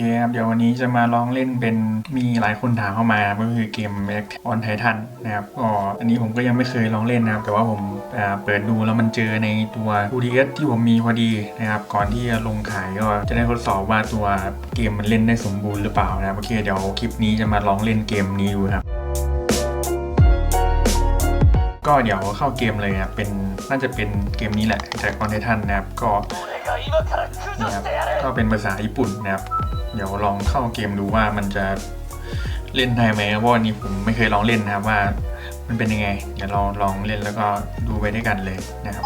เคครับเดี๋ยววันนี้จะมาลองเล่นเป็นมีหลายคนถามเข้ามาก็คือเกม a ออนไททันนะครับก็อันนี้ผมก็ยังไม่เคยลองเล่นนะครับ แต่ว่าผมเปิดดูแล้วมันเจอในตัว UDS ที่ผมมีพอดีนะครับก่อนที่จะลงขายก็จะได้ทดสอบว่าตัวเกมมันเล่นได้สมบูรณ์หรือเปล่านะครับโอเคเดี๋ยวคลิปนี้จะมาลองเล่นเกมนี้ดูครับ ก็เดี๋ยวเข้าเกมเลยครับเป็นน่าจะเป็นเกมนี้แหละจากคอนเททันนะครับก็นะครับก็เป็นภาษาญี่ปุ่นนะครับ เดี๋ยวลองเข้าเกมดูว่ามันจะเล่นได้ไหมเพราะวันนี้ผมไม่เคยลองเล่นนะครับว่ามันเป็นยังไง เดี๋ยวเราลองเล่นแล้วก็ดูไปด้วยกันเลยนะครับ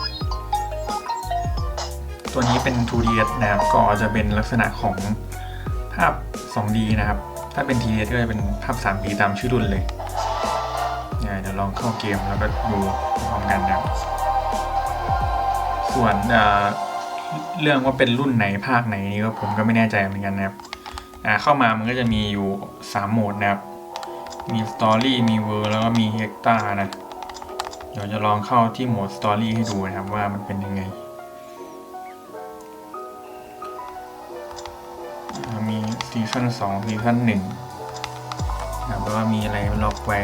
ตัวนี้เป็น 2D นะครับก็จะเป็นลักษณะของภาพ 2D นะครับ ถ้าเป็น 3D ก็จะเป็นภาพ 3D ตามชื่อรุ่นเลย เดี๋ยวลองเข้าเกมแล้วก็ดูพร้อมกันนะครับ ส่วนเเรื่องว่าเป็นรุ่นไหนภาคไหนนี่ก็ผมก็ไม่แน่ใจเหมือนกันนะครับเข้ามามันก็จะมีอยู่ 3 โหมดนะครับ มีสตอรี่มีเวอร์แล้วก็มีเฮกตานะเดี๋ยวจะลองเข้าที่โหมดสตอรี่ให้ดูนะครับว่ามันเป็นยังไงมีซีซั่น2ซีซั่น1นะครับแล้วก็มีอะไรล็อกไว้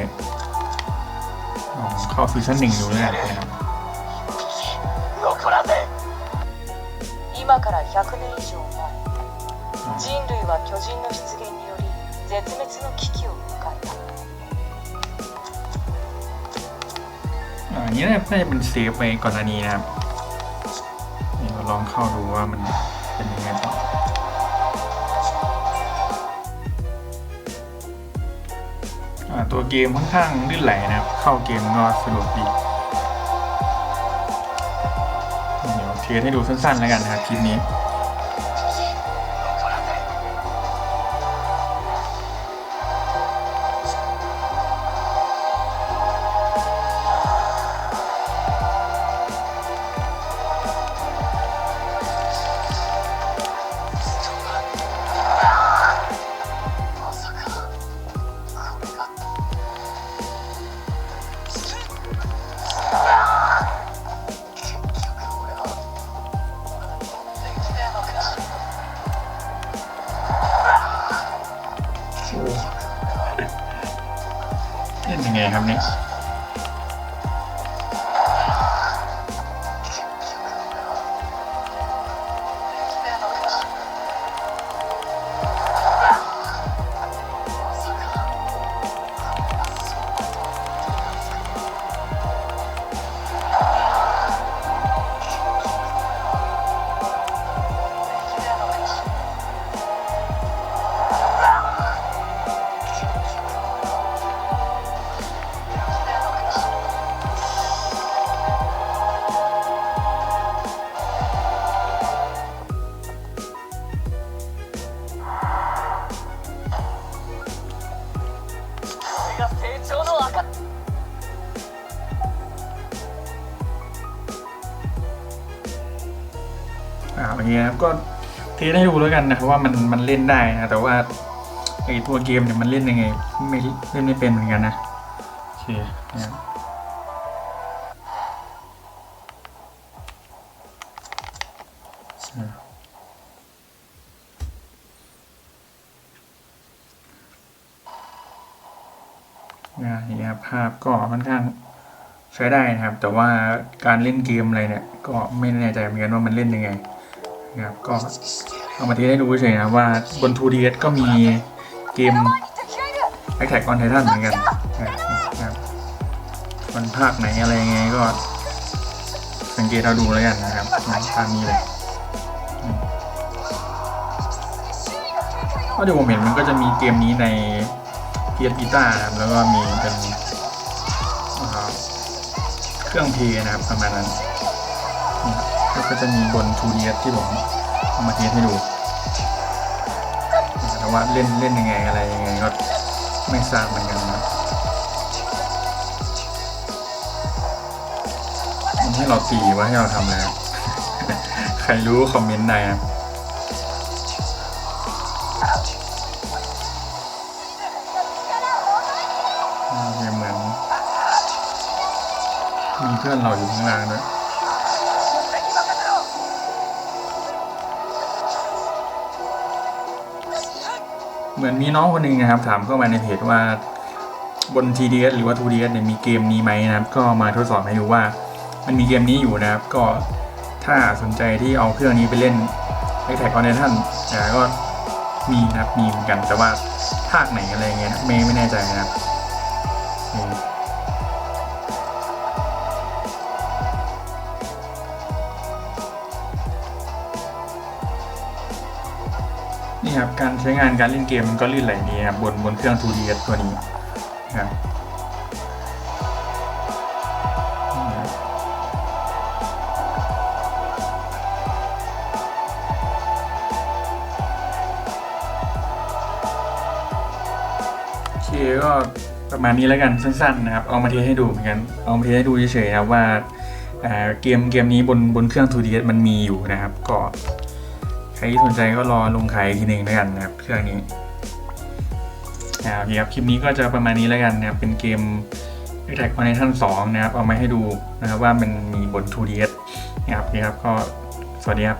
เข้าซีซั่นหนึ่งดูแล้วกันนะครับ 今から100年以上前人類は巨人の出現により絶滅の危機を迎えた อ่าอันนี้น่าจะเป็นเซฟไปก่อนหน้านี้นะครับนี่เราลองเข้าดูว่ามันเป็นยังไงต่อ อ ตัวเกมค่อนข้างลื่นไหลนะครับ เข้าเกมก็สะดวกดี เดี๋ยวเทสให้ดูสั้นๆแล้วกันนะครับคลิปนี้ เล่นยังไงครับเนี่ย อ่าโอเคครับก็เทสให้ดูแล้วกันนะครับว่ามันมันเล่นได้นะแต่ว่าไอตัวเกมเนี่ยมันเล่นยังไงไม่เล่นไม่เป็นเหมือนกันนะโอเคนะครับอ่าอ่านี่นะครับภาพก็ค่อนข้างใช้ได้นะครับ แต่ว่าการเล่นเกมอะไรเนี่ย ก็ไม่แน่ใจเหมือนกันว่ามันเล่นยังไง นะครับก็เอามาเทสให้ดูเฉยนะว่าบน 2DS ก็มีเกม Attack on Titan เหมือนกันนะครับมันภาคไหนอะไรยังไงก็ สังเกตเราดูแล้วกันนะครับตามนี้เลยก็เดี๋ยวผมเห็นมันก็จะมีเกมนี้ใน PS Vita นะครับแล้วก็มีเป็นเครื่องเพย์นะครับประมาณนั้น แล้วก็จะมีบน 2DS ที่ผมเอามาเทสให้ดูแต่ว่าเล่นเล่นยังไงอะไรยังไงก็ไม่ทราบเหมือนกันนะมันให้เราตีว่าให้เราทำอะไรใครรู้คอมเมนต์ได้นะเหมือนมีเพื่อนเราอยู่ข้างล่างด้วย เหมือนมีน้องคนหนึ่งนะครับ ถามเข้ามาในเพจว่าบน TDS หรือว่า 2DS เนี่ยมีเกมนี้ไหมนะครับ ก็มาทดสอบให้ดูว่า มันมีเกมนี้อยู่นะครับ ก็ถ้าสนใจที่เอาเครื่องนี้ไปเล่น a t t a c k on Titan อ่าก็มีนะครับมีเหมือนกันแต่ว่าภาคไหนอะไรเงี้ยไม่ไม่แน่ใจนะครับ นี่ครับการใช้งานการเล่นเกมมันก็ลื่นไหลดีนะครับบนบนเครื่อง 2DS ตัวนี้นะครับนี่ครับโอเคก็ประมาณนี้แล้วกันสั้นๆนะครับ เอามาเทสให้ดูเหมือนกันเอามาเทสให้ดูเฉยๆนะครับว่าอ่าเกมเกมนี้บนบนเครื่อง 2DS มันมีอยู่นะครับ ก็ ใครที่สนใจก็รอลงขายอีกทีหนึ่งแล้วกันนะครับเครื่องนี้นะครับคลิปนี้ก็จะประมาณนี้แล้วกันนะครับเป็นเกม Attack on Titan 2 นะครับ เอามาให้ดูนะครับว่ามันมีบน 2DS นะครับนะครับก็สวัสดีครับ